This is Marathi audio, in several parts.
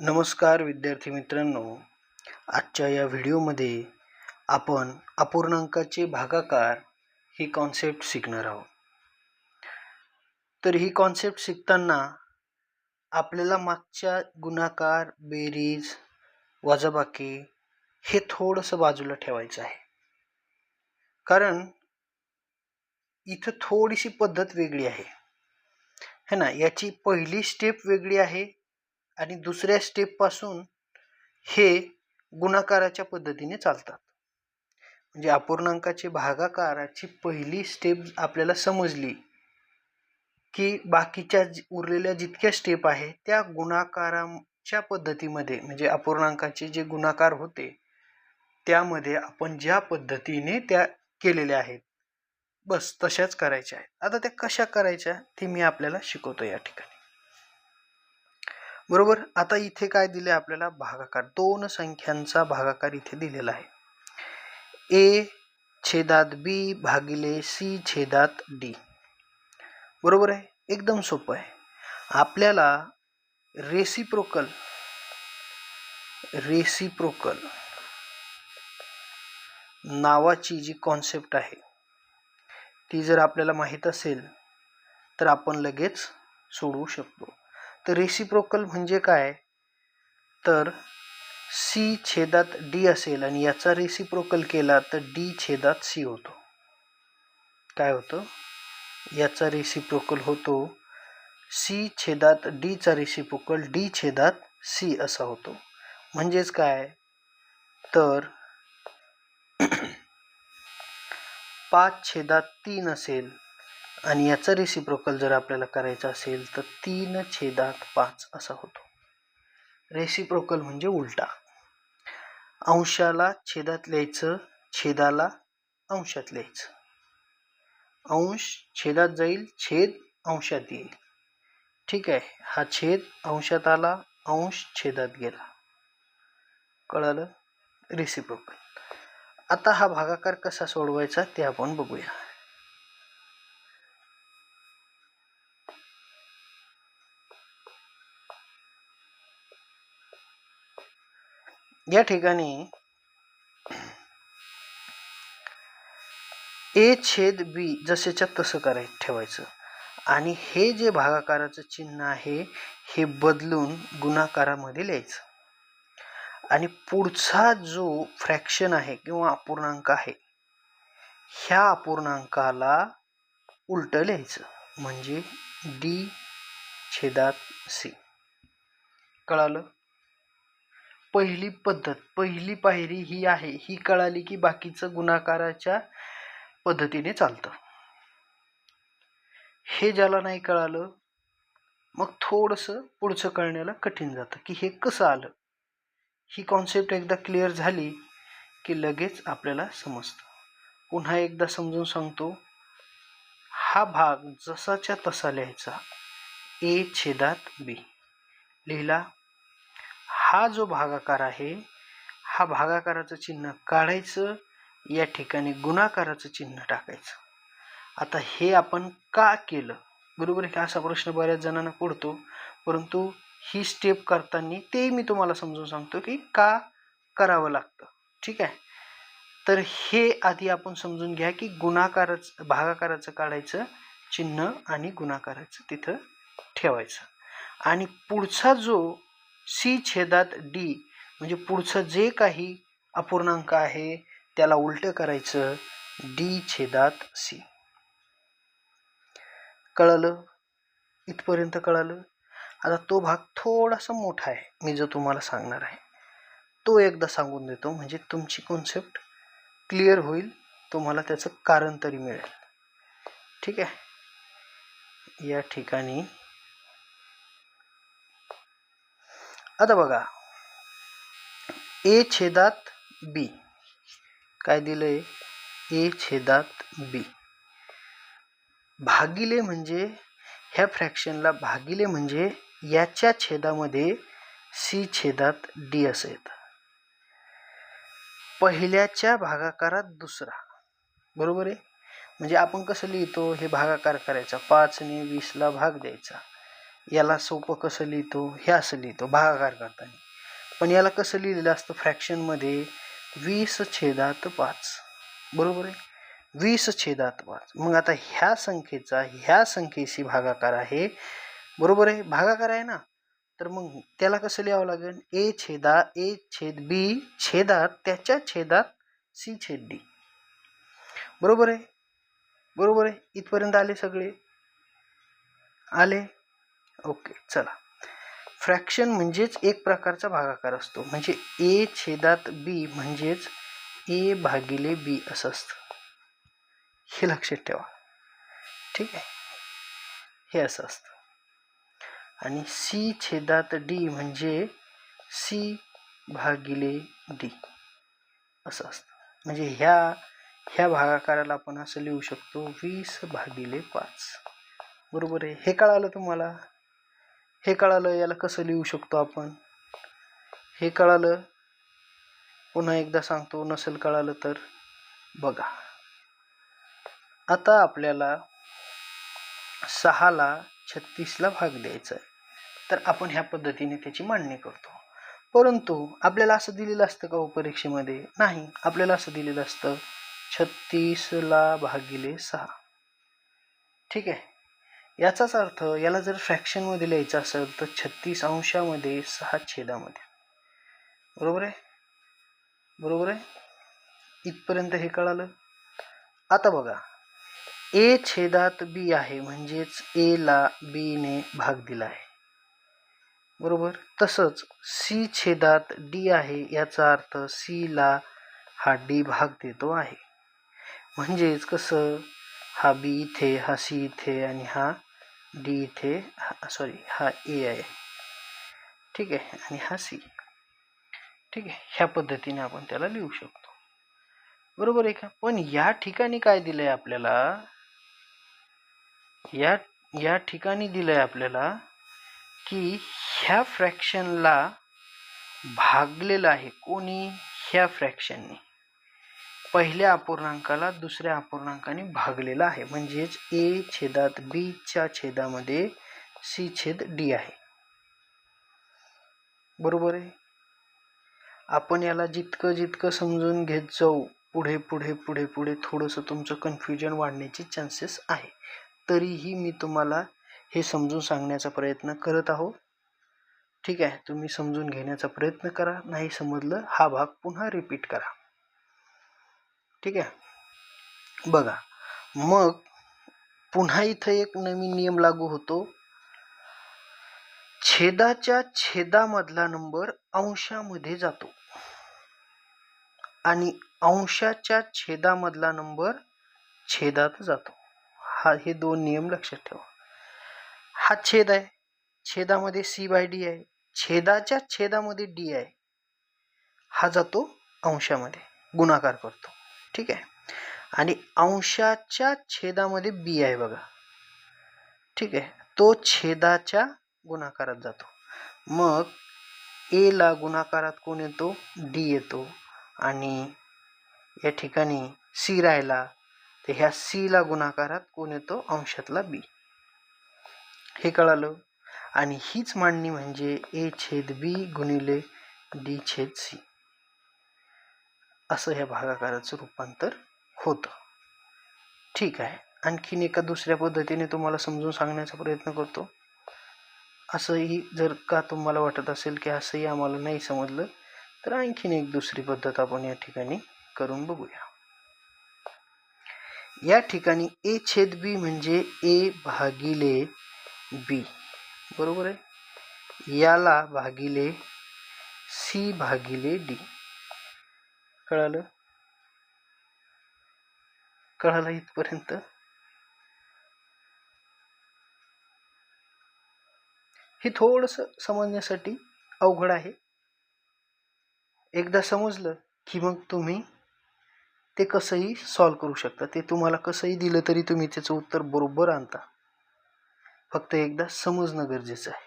नमस्कार विद्यार्थी मित्रांनो. आजच्या या व्हिडिओमध्ये आपण अपूर्णांकाचे भागाकार ही कॉन्सेप्ट शिकणार आहोत. तर ही कॉन्सेप्ट शिकताना आपल्याला मागच्या गुणाकार बेरीज वजाबाकी हे थोडंसं बाजूला ठेवायचं आहे. कारण इथं थोडीशी पद्धत वेगळी आहे. है ना? याची पहिली स्टेप वेगळी आहे. आणि दुसऱ्या स्टेपपासून हे गुणाकाराच्या पद्धतीने चालतात. म्हणजे अपूर्णांकाचे भागाकाराची पहिली स्टेप आपल्याला समजली की बाकीच्या उरलेल्या जितक्या स्टेप आहे त्या गुणाकाराच्या पद्धतीमध्ये म्हणजे अपूर्णांकाचे जे गुणाकार होते त्यामध्ये आपण ज्या पद्धतीने त्या केलेल्या आहेत बस तशाच करायच्या आहेत. आता त्या कशा करायच्या ते मी आपल्याला शिकवतो या ठिकाणी. बरोबर? आता इथे काय दिले आपल्याला? भागाकार. दोन संख्यांचा भागाकार इथे दिलेला आहे. ए छेदात बी भागिले सी छेदात डी. बरोबर आहे? एकदम सोपं आहे. आपल्याला रेसिप्रोकल रेसिप्रोकल नावाची जी कॉन्सेप्ट आहे ती जर आपल्याला माहीत असेल तर आपण लगेच सोडवू शकतो. तर रेसिप्रोकल म्हणजे काय? तर सी छेदात डी असेल आणि याचा रेसिप्रोकल केला तर डी छेदात सी होतो. काय होतं? याचा रेसिप्रोकल होतो. सी छेदात डीचा रेसिप्रोकल डी छेदात सी असा होतो. म्हणजेच काय? तर पाच छेदात तीन असेल. आणि याचा रेसिप्रोकल जर आपल्याला करायचा असेल तर तीन छेदात पाच असा होतो. रेसिप्रोकल म्हणजे उलटा. अंशाला छेदात लिहायचं छेदाला अंशात लिहायचं. अंश छेदात जाईल छेद अंशात येईल. ठीक आहे? हा छेद अंशात आला अंश छेदात गेला. कळालं? रेसिप्रोकल आता हा भागाकार कसा सोडवायचा ते आपण बघूया. या ठिकाणी ए छेद बी जसेच्या तसं कराय ठेवायचं. आणि हे जे भागाकाराचं चिन्ह आहे हे बदलून गुणाकारामध्ये लिहायचं. आणि पुढचा जो फ्रॅक्शन आहे किंवा अपूर्णांक आहे ह्या अपूर्णांकाला उलटं लिहायचं. म्हणजे डी छेदात सी. कळालं? पहिली पद्धत पहिली पायरी ही आहे. ही कळाली की बाकीचं गुणाकाराच्या पद्धतीने चालतं. हे ज्याला नाही कळालं मग थोडंसं पुढचं कळण्याला कठीण जातं. की हे कसं आलं? ही कॉन्सेप्ट एकदा क्लिअर झाली की लगेच आपल्याला समजतं. पुन्हा एकदा समजून सांगतो. हा भाग जसाच्या तसा लिहायचा. ए छेदात बी. लिहिला हा जो भागाकार आहे हा भागाकाराचं चिन्ह काढायचं या ठिकाणी गुणाकाराचं चिन्ह टाकायचं. आता हे आपण का केलं? बरोबर आहे असा प्रश्न बऱ्याच जणांना पडतो. परंतु ही स्टेप करताना ते मी तुम्हाला समजून सांगतो की का करावं लागतं. ठीक आहे? तर हे आधी आपण समजून घ्या की गुणाकाराचं भागाकाराचं काढायचं चिन्ह आणि गुणाकाराचं तिथं ठेवायचं. आणि पुढचा जो सी छेदात डी म्हणजे पुढचं जे काही अपूर्णांक आहे त्याला उलटं करायचं डी छेदात सी. कळलं? इथपर्यंत कळालं? आता तो भाग थोडासा मोठा आहे मी जो तुम्हाला सांगणार आहे. तो एकदा सांगून देतो म्हणजे तुमची कॉन्सेप्ट क्लिअर होईल तुम्हाला त्याचं कारण तरी मिळेल. ठीक आहे? या ठिकाणी आता बघा. ए छेदात बी. काय दिलंय? ए छेदात बी. भागिले म्हणजे ह्या फ्रॅक्शनला भागिले म्हणजे याच्या छेदामध्ये सी छेदात डी असं येतं पहिल्याच्या भागाकारात दुसरा. बरोबर आहे? म्हणजे आपण कसं लिहितो? हे भागाकार करायचा. पाचने वीसला भाग द्यायचा. याला सोपं कसं लिहितो हे असं लिहितो भागाकार करताना. पण याला कसं लिहिलेलं असतं फ्रॅक्शनमध्ये वीस छेदात पाच. बरोबर आहे? वीस छेदात पाच. मग आता ह्या संख्येचा ह्या संख्येशी भागाकार आहे. बरोबर आहे? भागाकार आहे ना? तर मग त्याला कसं लिहावं लागेल? ए छेदा ए छेद बी छेदात त्याच्या छेदात सी छेद डी. बरोबर आहे? बरोबर आहे? इथपर्यंत आले सगळे? आले? ओके चला. फ्रॅक्शन म्हणजेच एक प्रकारचा भागाकार असतो. म्हणजे ए छेदात बी म्हणजेच ए भागिले बी असं असतं. हे लक्षात ठेवा. ठीक आहे? हे असं असतं. आणि सी छेदात डी म्हणजे सी भागिले डी असं असतं. म्हणजे ह्या ह्या भागाकाराला आपण असं लिहू शकतो वीस भागिले पाच. बरोबर आहे? हे कळालं तुम्हाला? हे कळालं याला कसं लिहू शकतो आपण? हे कळालं पुन्हा एकदा सांगतो नसेल कळालं तर. बघा. आता आपल्याला सहाला छत्तीसला भाग द्यायचा आहे तर आपण ह्या पद्धतीने त्याची मांडणी करतो. परंतु आपल्याला असं दिलेलं असतं का हो परीक्षेमध्ये? नाही. आपल्याला असं दिलेलं असतं छत्तीसला भागिले सहा. ठीक आहे? याचाच अर्थ याला जर फ्रॅक्शनमध्ये लिहायचं असेल तर छत्तीस अंशामध्ये सहा छेदामध्ये. बरोबर आहे? बरोबर आहे? इथपर्यंत हे कळालं? आता बघा. ए छेदात बी आहे म्हणजेच एला बीने भाग दिला आहे. बरोबर? तसंच सी छेदात डी आहे याचा अर्थ सीला हा डी भाग देतो आहे. म्हणजेच कसं? हा बी इथे हा सी इथे आणि हा डी इथे सॉरी हा ए आहे. ठीक आहे आणि हा सी. ठीक आहे ह्या पद्धतीने आपण त्याला लिहू शकतो. बरोबर आहे का? पण या ठिकाणी काय दिलंय आपल्याला? या या ठिकाणी दिलंय आपल्याला की ह्या फ्रॅक्शनला भागलेलं आहे कोणी? ह्या फ्रॅक्शनने पहिल्या अपूर्णांकाला दुसऱ्या अपूर्णांकाने भागलेला आहे. म्हणजेच ए छेदात बीच्या छेदामध्ये सी छेद डी आहे. बरोबर आहे? आपण याला जितकं जितकं समजून घेत जाऊ पुढे पुढे पुढे पुढे थोडंसं तुमचं कन्फ्युजन वाढण्याचे चान्सेस आहे. तरीही मी तुम्हाला हे समजून सांगण्याचा प्रयत्न करत आहो. ठीक आहे? तुम्ही समजून घेण्याचा प्रयत्न करा. नाही समजलं हा भाग पुन्हा रिपीट करा. ठीक आहे? बघा मग पुन्हा इथं एक नवीन नियम लागू होतो. छेदाच्या छेदामधला नंबर अंशामध्ये जातो. आणि अंशाच्या छेदामधला नंबर छेदात जातो. हा हे दोन नियम लक्षात ठेवा. हा छेद आहे. छेदामध्ये सी बाय डी आहे. छेदाच्या छेदामध्ये डी आहे. हा जातो अंशामध्ये. गुणाकार करतो. ठीक आहे? आणि अंशाच्या छेदामध्ये बी आहे बघा. ठीक आहे? तो छेदाच्या गुणाकारात जातो. मग एला गुणाकारात कोण येतो? डी येतो. आणि या ठिकाणी सी राहिला तर ह्या सीला गुणाकारात कोण येतो? अंशातला बी हे कळालं? आणि हीच मांडणी म्हणजे ए छेद बी गुणिले डी छेद सी असं ह्या भागाकाराचं रूपांतर होतं. ठीक आहे. आणखीन एका दुसऱ्या पद्धतीने तुम्हाला समजून सांगण्याचा प्रयत्न करतो. असंही जर का तुम्हाला वाटत असेल की असंही आम्हाला नाही समजलं तर आणखीन एक दुसरी पद्धत आपण या ठिकाणी करून बघूया. या ठिकाणी ए छेद बी म्हणजे ए भागिले बी. बरोबर आहे? याला भागिले सी भागिले डी. कळालं? कळालं इथपर्यंत? हे थोडंसं समजण्यासाठी अवघड आहे. एकदा समजलं की मग तुम्ही ते कसंही सॉल्व करू शकता. ते तुम्हाला कसंही दिलं तरी तुम्ही त्याचं उत्तर बरोबर आणता. फक्त एकदा समजणं गरजेचं आहे.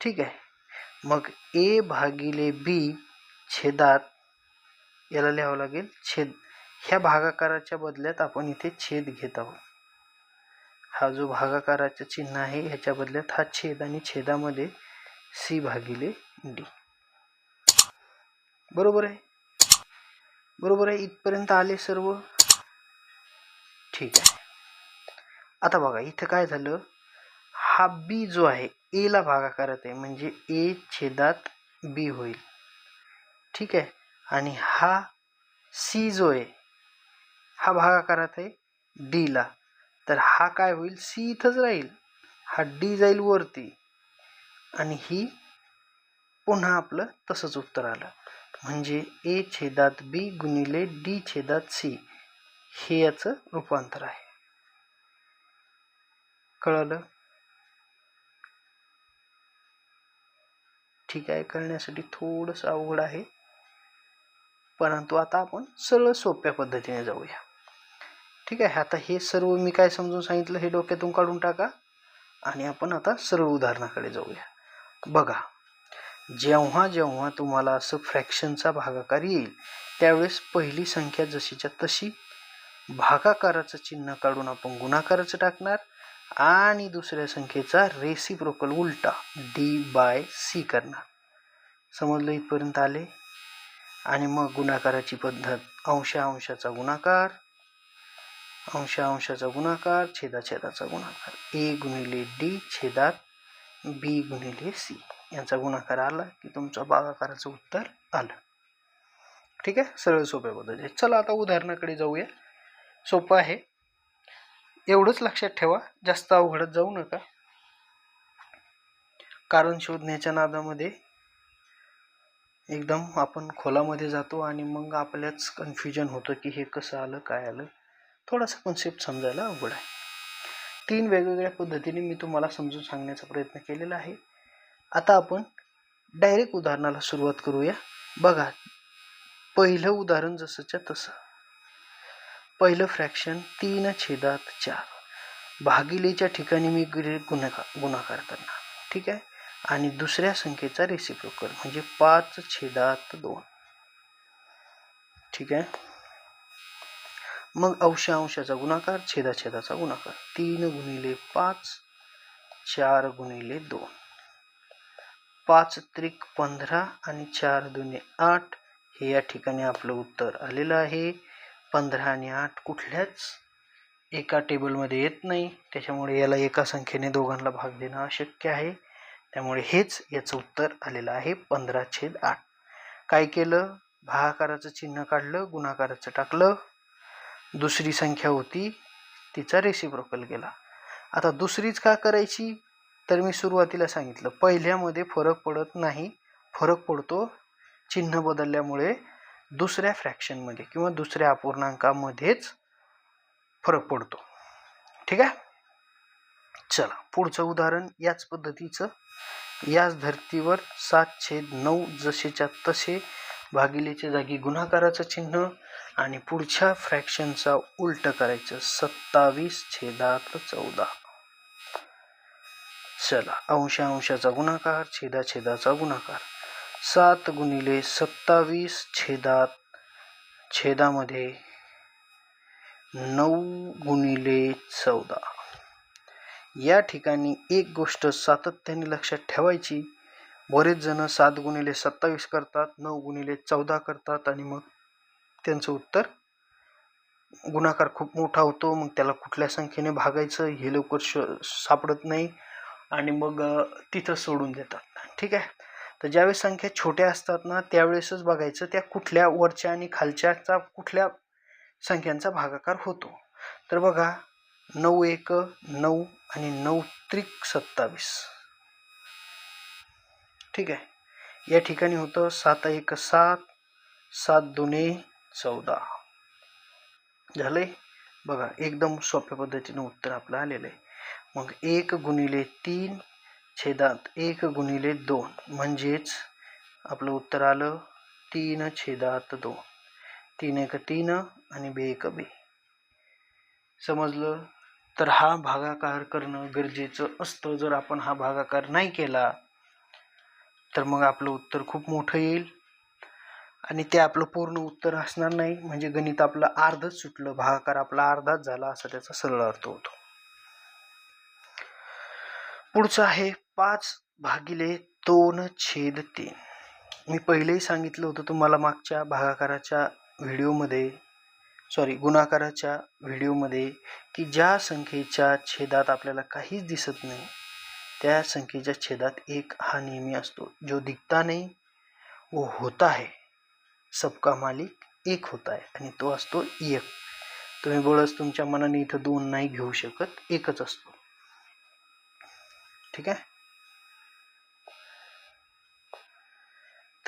ठीक आहे. मग ए भागिले बी छेदात याला लिहावं लागेल छेद. ह्या भागाकाराच्या बदल्यात आपण इथे छेद घेत आहोत. हा जो भागाकाराचं चिन्ह आहे ह्याच्या बदल्यात हा छेद आणि छेदामध्ये सी भागिले डी बरोबर आहे? बरोबर आहे? इथपर्यंत आले सर्व? ठीक आहे. आता बघा इथं काय झालं? हा बी जो आहे एला भागाकारात आहे. म्हणजे ए छेदात बी होईल. ठीक आहे? आणि हा सी जो आहे हा भागाकारात आहे डीला तर हा काय होईल? सी इथंच राहील. हा डी जाईल वरती. आणि ही पुन्हा आपलं तसंच उत्तर आलं. म्हणजे ए छेदात बी गुणिले डी छेदात सी हे याचं रूपांतर आहे. कळालं? ठीक आहे करण्यासाठी थोडंसं अवघड आहे. परंतु आता आपण सरळ सोप्या पद्धतीने जाऊया. ठीक आहे आता हे सर्व मी काय समजून सांगितलं हे डोक्यातून काढून टाका आणि आपण आता सरळ उदाहरणाकडे जाऊया. बघा जेव्हा जेव्हा तुम्हाला असं फ्रॅक्शनचा भागाकार येईल त्यावेळेस पहिली संख्या जशीच्या तशी भागाकाराचं चिन्ह काढून आपण गुणाकाराचं टाकणार आणि दुसऱ्या संख्येचा रेसिप्रोकल उलटा डी बाय सी करणार. समजलं इथपर्यंत आले? आणि मग गुणाकाराची पद्धत. अंशा अंशाचा गुणाकार. अंशा अंशाचा गुणाकार. छेदा छेदाचा गुणाकार. ए गुणिले डी छेदात बी गुणिले सी. यांचा गुणाकार आला की तुमचं भागाकाराचं उत्तर आलं. ठीक आहे? सरळ सोप्या पद्धतीने. चला आता उदाहरणाकडे जाऊया. सोपं आहे. एवढंच लक्षात ठेवा. जास्त अवघडत जाऊ नका. कारण शोधण्याच्या नादामध्ये एकदम आपण खोलामध्ये जातो आणि मग आपल्याच कन्फ्युजन होतं की हे कसं आलं काय आलं. थोडासा कन्सेप्ट समजायला अवघड आहे. तीन वेगवेगळ्या पद्धतीने मी तुम्हाला समजून सांगण्याचा प्रयत्न केलेला आहे. आता आपण डायरेक्ट उदाहरणाला सुरुवात करूया. बघा पहिलं उदाहरण जसंच्या तसं. पहिलं फ्रॅक्शन तीन छेदात चार. भागिलेच्या ठिकाणी मी गुन्हा गुणाकार करणार. ठीक आहे? आणि दुसऱ्या संख्येचा रेसिप्रोकल म्हणजे पाच छेदात दोन. ठीक आहे? मग अंश अंशाचा गुणाकार छेदा छेदाचा गुणाकार. तीन गुणिले पाच चार गुणिले दोन. पाच त्रिक पंधरा आणि चार दुने आठ हे या ठिकाणी आपलं उत्तर आलेलं आहे. पंधरा आणि आठ कुठल्याच एका टेबलमध्ये येत नाही. त्याच्यामुळे याला एका संख्येने दोघांना भाग देणं अशक्य आहे. त्यामुळे हेच याचं उत्तर आलेलं आहे पंधरा छेद आठ. काय केलं? भागाकाराचं चिन्ह काढलं गुणाकाराचं टाकलं. दुसरी संख्या होती तिचा रेसिप्रोकल केला. आता दुसरीच का करायची? तर मी सुरुवातीला सांगितलं पहिल्यामध्ये फरक पडत नाही फरक पडतो. चिन्ह बदलल्यामुळे दुसऱ्या फ्रॅक्शनमध्ये किंवा दुसऱ्या अपूर्णांकामध्येच फरक पडतो. ठीक आहे? चला पुढचं उदाहरण याच पद्धतीचं. याच धर्तीवर सात छेद नऊ जसेच्या तसे भागिलेच्या जागी गुणाकाराचं चिन्ह आणि पुढच्या फ्रॅक्शनचा उलट करायचं सत्तावीस छेदात चौदा. चला अंश अंशाचा गुणाकार छेदा छेदाचा गुणाकार. सात गुणिले सत्तावीस छेदात छेदामध्ये नऊ गुणिले चौदा. या ठिकाणी एक गोष्ट सातत्याने लक्षात ठेवायची. बरेच जण सात गुणिले सत्तावीस करतात नऊ गुणिले चौदा करतात आणि मग त्यांचं उत्तर गुणाकार खूप मोठा होतो. मग त्याला कुठल्या संख्येने भागायचं हे लवकर श सापडत नाही आणि मग तिथं सोडून देतात. ठीक आहे? तर ज्यावेळेस संख्या छोट्या असतात ना त्यावेळेसच बघायचं त्या कुठल्या वरच्या आणि खालच्याचा कुठल्या संख्यांचा भागाकार होतो. तर बघा नऊ एक नऊ आणि नऊ त्रिक सत्तावीस. ठीक आहे. या ठिकाणी होतं सात एक सात सात दोने चौदा. झालंय? बघा एकदम सोप्या पद्धतीनं उत्तर आपलं आलेलं आहे. मग एक गुणिले तीन छेदात एक गुणिले दोन. म्हणजेच आपलं उत्तर आलं तीन छेदात दोन. तीन एक तीन आणि बे एक बे. समजलं? तर हा भागाकार करणं गरजेचं असतं. जर आपण हा भागाकार नाही केला तर मग आपलं उत्तर खूप मोठं येईल. आणि ते आपलं पूर्ण उत्तर असणार नाही. म्हणजे गणित आपलं अर्धच सुटलं. भागाकार आपला अर्धाच झाला असा त्याचा सरळ अर्थ होतो. पुढचं आहे पाच भागिले दोन छेद तीन. मी पहिलेही सांगितलं होतं तुम्हाला मागच्या भागाकाराच्या व्हिडिओमध्ये सॉरी गुणाकाराच्या व्हिडिओमध्ये की ज्या संख्येच्या छेदात आपल्याला काहीच दिसत नाही त्या संख्येच्या छेदात एक हा नेहमी असतो. जो दिखता नाही वो होता है. सबका मालिक एक होता आहे आणि तो असतो एक. तुम्ही बळच तुमच्या मनाने इथं दोन नाही घेऊ शकत एकच असतो. ठीक आहे?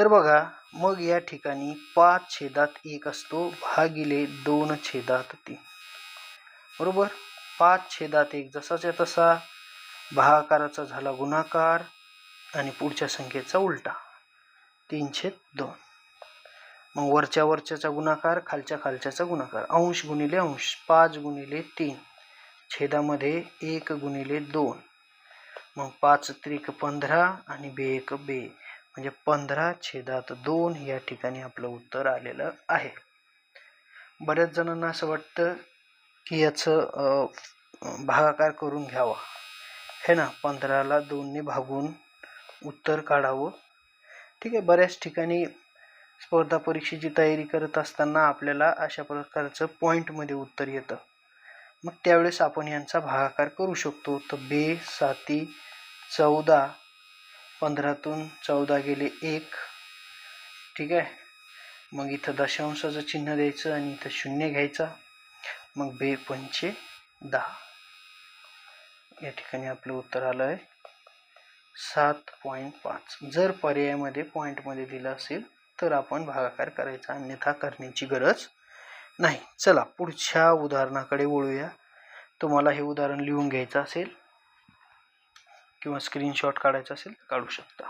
तर बघा मग या ठिकाणी पाच छेदात एक असतो भागिले दोन छेदात तीन. बरोबर? पाच छेदात एक जसाच्या तसा भागाकाराचा झाला गुणाकार आणि पुढच्या संख्येचा उलटा. तीन छेद दोन. मग वरच्या वरच्याचा गुणाकार खालच्या खालच्याचा गुणाकार. अंश गुणिले अंश पाच गुणिले तीन. छेदामध्ये एक गुणिले दोन. मग पाच त्रिक पंधरा आणि बे एक बे. म्हणजे पंधरा छेदात दोन या ठिकाणी आपलं उत्तर आलेलं आहे. बऱ्याच जणांना असं वाटतं की याचं भागाकार करून घ्यावा. हे ना पंधराला दोनने भागून उत्तर काढावं. ठीक आहे बऱ्याच ठिकाणी स्पर्धा परीक्षेची तयारी करत असताना आपल्याला अशा प्रकारचं पॉईंटमध्ये उत्तर येतं. मग त्यावेळेस आपण यांचा भागाकार करू शकतो. तर बे साती चौदा पंधरातून चौदा गेले एक. ठीक आहे? मग इथं दशांशाचं चिन्ह द्यायचं आणि इथं शून्य घ्यायचा. मग बे पंचे दहा. या ठिकाणी आपलं उत्तर आलं आहे. सात पॉईंट पाच. जर पर्यायामध्ये पॉईंटमध्ये दिलं असेल तर आपण भागाकार करायचा. अन्यथा करण्याची गरज नाही. चला पुढच्या उदाहरणाकडे वळूया. तुम्हाला हे उदाहरण लिहून घ्यायचं असेल किंवा स्क्रीनशॉट काढायचा असेल तर काढू शकता.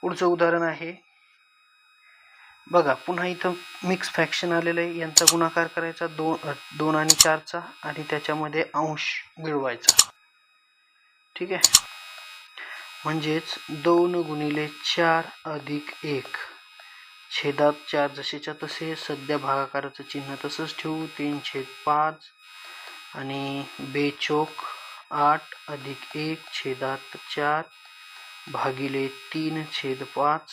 पुढचं उदाहरण आहे. बघा पुन्हा इथं मिक्स फॅक्शन आलेलं आहे. यांचा गुणाकार करायचा दोन दोन आणि चारचा आणि त्याच्यामध्ये अंश मिळवायचा. ठीक आहे? म्हणजेच दोन गुणिले चार अधिक एक. छेदात चार जसेच्या तसे सध्या भागाकाराचं चिन्ह तसंच ठेवू. तीन छेद पाच आणि बेचोक आठ अधिक एक छेदात चार भागिले तीन छेद पाच.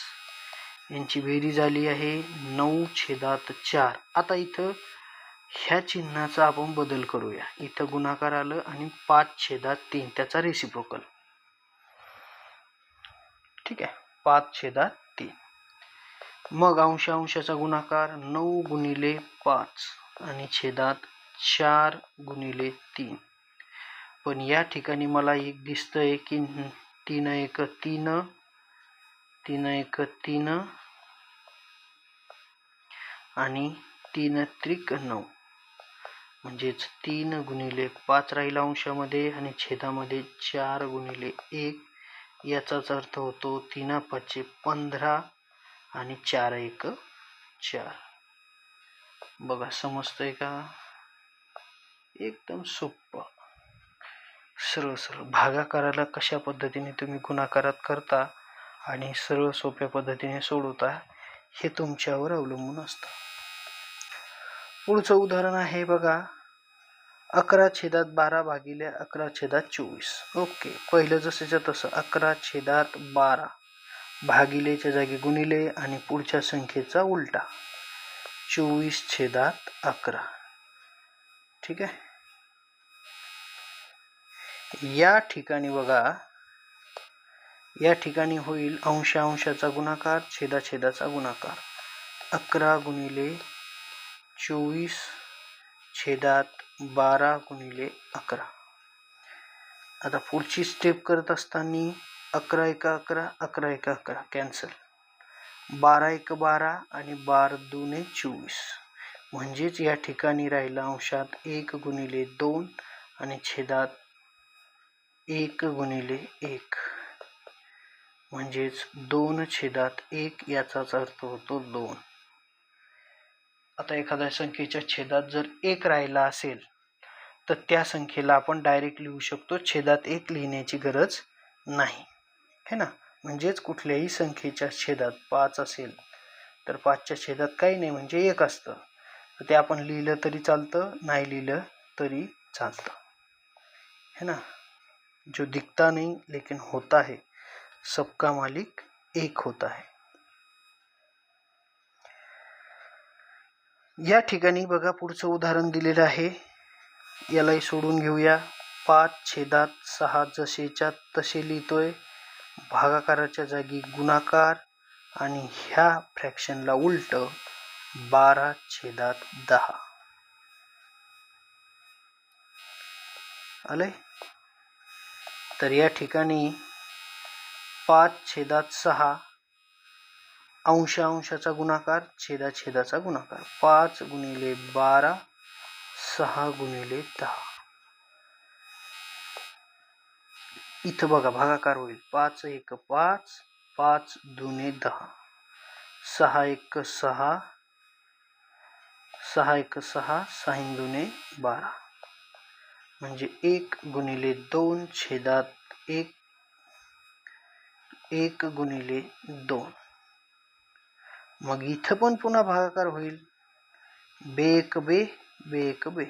यांची बेरी झाली आहे नऊ छेदात चार. आता इथं ह्या चिन्हाचा आपण बदल करूया. इथं गुणाकार आलं आणि पाच छेदात तीन. त्याचा रेसिप्रोकल ठीक आहे? पाच छेदात तीन. मग अंश अंशाचा गुणाकार नऊ गुणिले पाच आणि छेदात चार गुणिले तीन. पण या ठिकाणी मला एक दिसतंय की तीन एक तीन तीन एक तीन आणि तीन त्रिक नऊ. म्हणजेच तीन गुणिले पाच राहिला अंशामध्ये आणि छेदामध्ये चार गुणिले एक. याचाच अर्थ होतो तीन पाचशे पंधरा आणि चार एक चार. बघा समजतंय का? एकदम सोपं. सरळ सरळ. भागाकाराला कशा पद्धतीने तुम्ही गुणाकारात करता आणि सरळ सोप्या पद्धतीने सोडवता हे तुमच्यावर अवलंबून असतं. पुढचं उदाहरण आहे बघा. अकरा छेदात बारा भागिले अकरा छेदात चोवीस. ओके. पहिलं जसंच्या तसं अकरा छेदात बारा. भागिलेच्या जागी गुणिले आणि पुढच्या संख्येचा उलटा. चोवीस छेदात अकरा. ठीक आहे? या ठिकाणी बघा. या ठिकाणी होईल अंश अंशाचा गुणाकार छेदा छेदाचा गुणाकार. अकरा गुणिले चोवीस छेदात बारा गुणिले अकरा. आता पुढची स्टेप करत असताना अकरा एका अकरा अकरा एका अकरा. कॅन्सल बारा एक बारा आणि बार दोन चोवीस. म्हणजेच या ठिकाणी राहिला अंशात एक गुणिले दोन आणि छेदात एक गुणिले एक. म्हणजेच दोन छेदात एक याचाच अर्थ होतो दोन. आता एखाद्या संख्येच्या छेदात जर एक राहिला असेल तर त्या संख्येला आपण डायरेक्ट लिहू शकतो छेदात एक लिहिण्याची गरज नाही. है ना? म्हणजेच कुठल्याही संख्येच्या छेदात पाच असेल तर पाचच्या छेदात काही नाही म्हणजे एक असतं. तर ते आपण लिहिलं तरी चालतं नाही लिहिलं तरी चालतं. है ना? जो दिखता नहीं लेकिन होता है। सबका मालिक एक होता है। या ठिकाणी बघा पुढचं उदाहरण दिलेलं आहे. यालाही सोडून घेऊया. पाच छेदात सहा जसेच्या तसे लिहितोय. भागाकाराच्या जागी गुणाकार आणि ह्या फ्रॅक्शनला उलट बारा छेदात दहा. आलंय? तर या ठिकाणी पाच छेदात सहा अंश अंशाचा गुणाकार छेदा छेदाचा गुणाकार. पाच गुणिले बारा सहा गुणिले दहा. इथं बघा भागाकार होईल. पाच एक पाच पाच दुने दहा. सहा एक सहा सहा एक सहा सहा दुने बारा. म्हणजे एक गुणिले दोन छेदात एक एक गुणिले दोन. मग इथं पण पुन्हा भागाकार होईल. बेक बे बेक बे.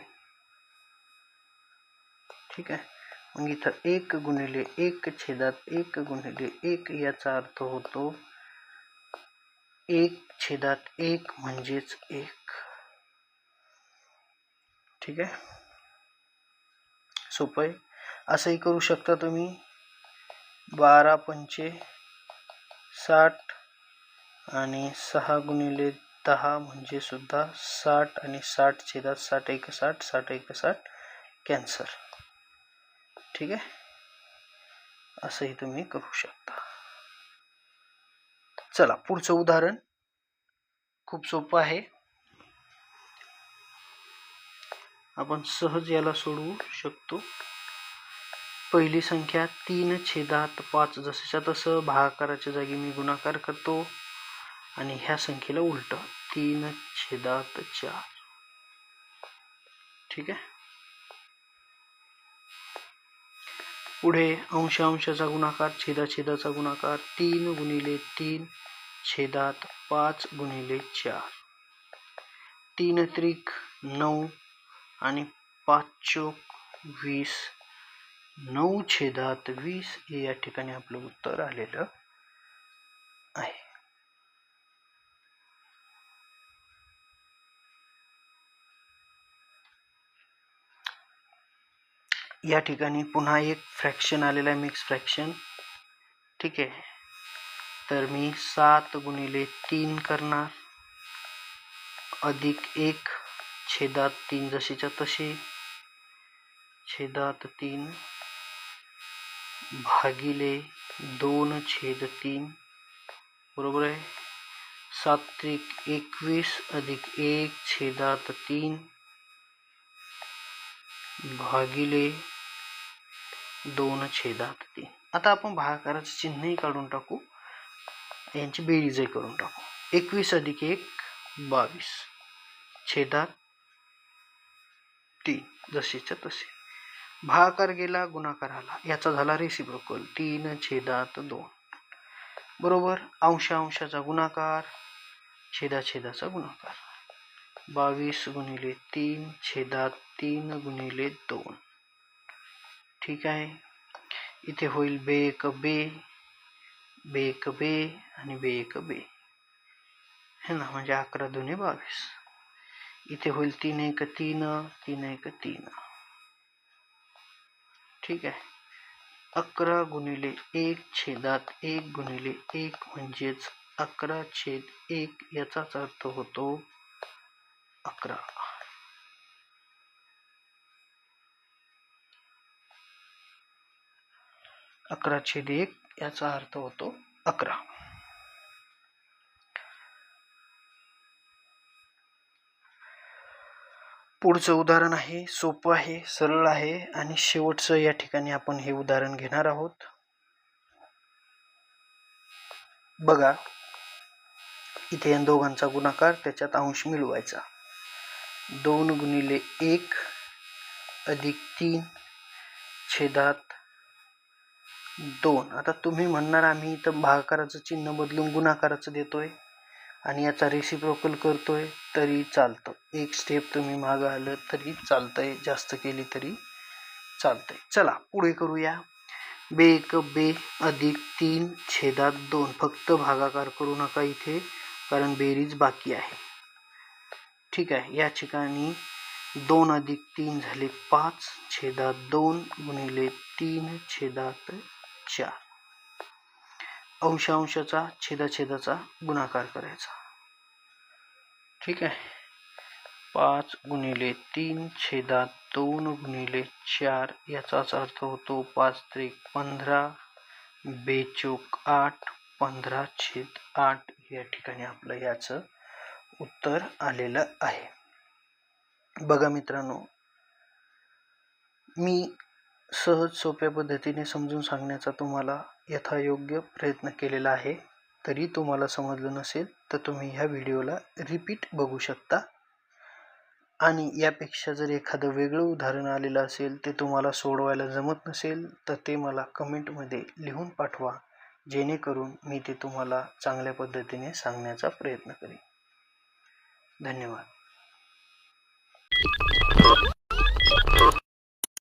ठीक आहे? मग इथं एक गुणिले एक छेदात एक गुणिले एक याचा अर्थ होतो एक छेदात एक म्हणजेच एक. ठीक आहे? सोपं आहे. असंही करू शकता तुम्ही. बारा पंचे साठ आणि सहा गुणिले दहा म्हणजे सुद्धा साठ आणि साठ छेदात साठ एक साठ साठ एक साठ कॅन्सर. ठीक आहे? असंही तुम्ही करू शकता. चला पुढचं उदाहरण खूप सोपं आहे. आपण सहज याला सोडवू शकतो. पहिली संख्या तीन छेदात पाच. जसेच्या तसं भागाकाराच्या जागी मी गुणाकार करतो. आणि ह्या संख्येला उलट. तीन छेदात चार. ठीक आहे? पुढे अंश अंशाचा गुणाकार छेदा छेदाचा गुणाकार. तीन गुणिले तीन छेदात पाच गुणिले चार. तीन त्रिक नऊ आणि पाच चोक वीस नऊ छेदात वीस हे या ठिकाणी आपलं उत्तर आलेलं आहे. या ठिकाणी पुन्हा एक फ्रॅक्शन आलेलं आहे मिक्स फ्रॅक्शन ठीक आहे. तर मी सात गुणिले तीन करणार. अधिक एक छेदात तीन जशीच्या तशी. छेदात तीन. भागिले दोन छेद तीन. बरोबर आहे? सात्विक एकवीस अधिक एक छेदात तीन. भागिले दोन छेदात तीन. आता आपण भागाकाराचं चिन्हही काढून टाकू. यांची बेरीजही करून टाकू. एकवीस अधिक एक बावीस. छेदात ती जशीच्या तसे भागाकार गेला गुणाकार आला. याचा झाला रेसिप्रोकल तीन छेदात दोन. बरोबर? अंश अंशाचा गुणाकार छेदा छेदाचा गुणाकार. बावीस गुणिले तीन छेदात तीन गुणिले दोन. ठीक आहे? इथे होईल बे एक बे बे एक बे आणि बे एक बे. हे ना? म्हणजे अकरा दोन्ही बावीस. इथे होईल तीन एक तीन तीन एक तीन. ठीक आहे. अकरा गुणिले एक छेदात एक गुणिले एक म्हणजेच अकरा छेद एक याचाच अर्थ होतो अकरा. अकरा छेद एक याचा अर्थ होतो अकरा. पुढचं उदाहरण आहे सोपं आहे सरळ आहे आणि शेवटचं या ठिकाणी आपण हे उदाहरण घेणार आहोत. बघा इथे या दोघांचा गुणाकार त्याच्यात अंश मिळवायचा. दोन गुणिले एक अधिक तीन छेदात दोन. आता तुम्ही म्हणणार आम्ही इथं भागाकाराचं चिन्ह बदलून गुणाकाराचं देतोय. आणि याचा रेसिप्रोकल करतोय तरी चालतं. एक स्टेप तुम्ही मागं आलं तरी चालतंय जास्त केली तरी चालतंय. चला पुढे करूया. बे एक बे अधिक तीन छेदात दोन. फक्त भागाकार करू नका इथे कारण बेरीज बाकी आहे. ठीक आहे या ठिकाणी दोन अधिक तीन झाले पाच छेदात दोन गुणिले तीन छेदात चार. अंशांशाचा छेदाछेदाचा गुणाकार करायचा. ठीक आहे? पाच गुणिले तीन छेदात दोन गुणिले चार याचाच अर्थ होतो पाच त्रिक पंधरा बेचोक आठ पंधरा छेद आठ या ठिकाणी आपलं याचं उत्तर आलेलं आहे. बघा मित्रांनो मी सहज सोप्या पद्धतीने समजून सांगण्याचा तुम्हाला यथायोग्य प्रयत्न केलेला आहे. तरी तुम्हाला समजलं नसेल तर तुम्ही ह्या व्हिडिओला रिपीट बघू शकता. आणि यापेक्षा जर एखादं वेगळं उदाहरण आलेलं असेल ते तुम्हाला सोडवायला जमत नसेल तर ते मला कमेंटमध्ये लिहून पाठवा. जेणेकरून मी ते तुम्हाला चांगल्या पद्धतीने सांगण्याचा प्रयत्न करेन. धन्यवाद.